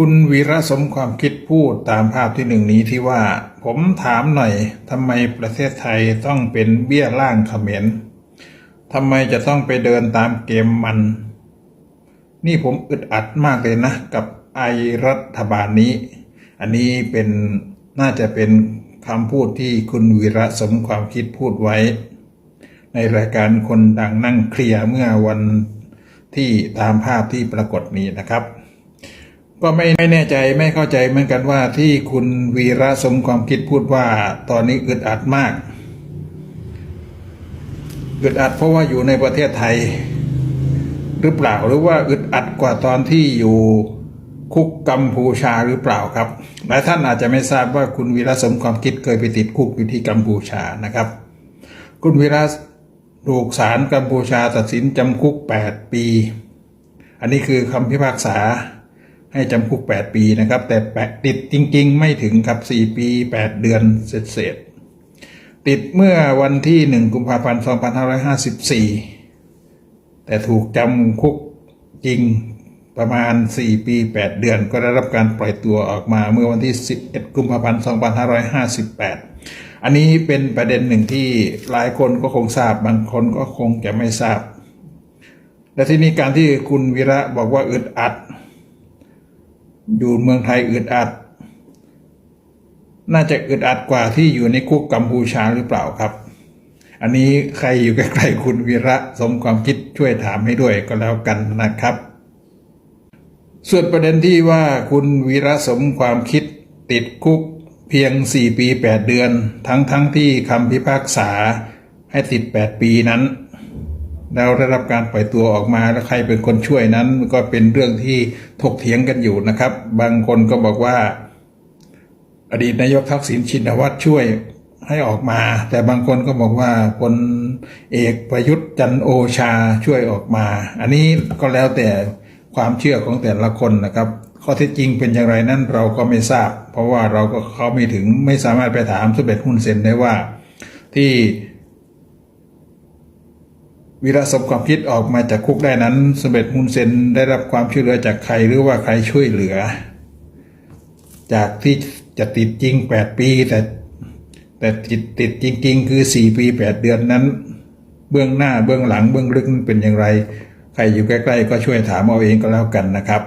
คุณวีระสมความคิดพูดตามภาพที่หนึ่งนี้ที่ว่า ผมถามหน่อยทำไมประเทศไทยต้องเป็นเบี้ยล่างเขมรทำไมจะต้องไปเดินตามเกมมัน นี่ผมอึดอัดมากเลยนะ กับไอรัฐบาลนี้ อันนี้เป็นน่าจะเป็นคำพูดที่คุณวีระสมความคิดพูดไว้ ในรายการคนดังนั่งเคลียร์เมื่อวันที่ตามภาพที่ปรากฏนี้นะครับ ก็ไม่ไม่แน่ใจไม่เข้าใจเหมือนกันว่าที่คุณวีระสมความคิดพูดว่า ตอนนี้อึดอัดมากอึดอัดเพราะว่าอยู่ในประเทศไทย หรือเปล่าหรือว่าอึดอัดกว่าตอนที่อยู่คุกกัมพูชาหรือเปล่าครับหลายท่านอาจจะไม่ทราบว่าคุณวีระสมความคิดเคยไปติดคุกอยู่ที่กัมพูชานะครับ คุณวีระถูกศาลกัมพูชาตัดสินจำคุก 8 ปี อันนี้คือคำพิพากษา ให้จำคุก 8 ปีนะครับ แต่แปะติดจริง ๆ ไม่ถึงครับ 4 ปี 8 เดือนเศษๆติดเมื่อวันที่ 1 กุมภาพันธ์ 2554 แต่ถูกจำคุกจริงประมาณ 4 ปี 8 เดือน ก็ได้รับการปล่อยตัวออกมาเมื่อวันที่ 11 กุมภาพันธ์ 2558 อันนี้เป็นประเด็นหนึ่งที่หลายคนก็คงทราบบางคนก็คงจะไม่ทราบ และที่นี้การที่คุณวีระบอกว่าอึดอัด อยู่เมืองไทยอึดอัด น่าจะอึดอัดกว่าที่อยู่ในคุกกัมพูชาหรือเปล่าครับ อันนี้ใครอยู่ใกล้ๆคุณวีระสมความคิดช่วยถามให้ด้วยก็แล้วกันนะครับ ส่วนประเด็นที่ว่าคุณวีระสมความคิดติดคุกเพียง 4 ปี 8 เดือน ทั้งทั้งที่คำพิพากษาให้ติด 8 ปีนั้น แล้วได้รับการปล่อยตัวออกมาแล้วใครเป็นคนช่วยนั้น ก็เป็นเรื่องที่ถกเถียงกันอยู่นะครับ บางคนก็บอกว่า อดีตนายกทักษิณชินวัตรช่วยให้ออกมา แต่บางคนก็บอกว่าพลเอกประยุทธ์จันโอชาช่วยออกมา อันนี้ก็แล้วแต่ความเชื่อของแต่ละคนนะครับข้อเท็จจริงเป็นอย่างไรนั้นเราก็ไม่ทราบ เพราะว่าเราก็เขาไม่ถึงไม่สามารถไปถามสมเด็จฮุนเซนได้ว่า ที่ วีระสมความคิดออกมาจากคุกได้นั้นสมเด็จฮุนเซนได้รับความช่วยเหลือจากใครหรือว่าใครช่วยเหลือ จากที่จะติดจริง 8 ปี แต่แต่ติดติดจริง ๆ คือ 4 ปี 8 เดือนนั้น เบื้องหน้าเบื้องหลังเบื้องลึกเป็นอย่างไร ใครอยู่ใกล้ ๆ ก็ช่วยถามเอาเองก็แล้วกันนะครับ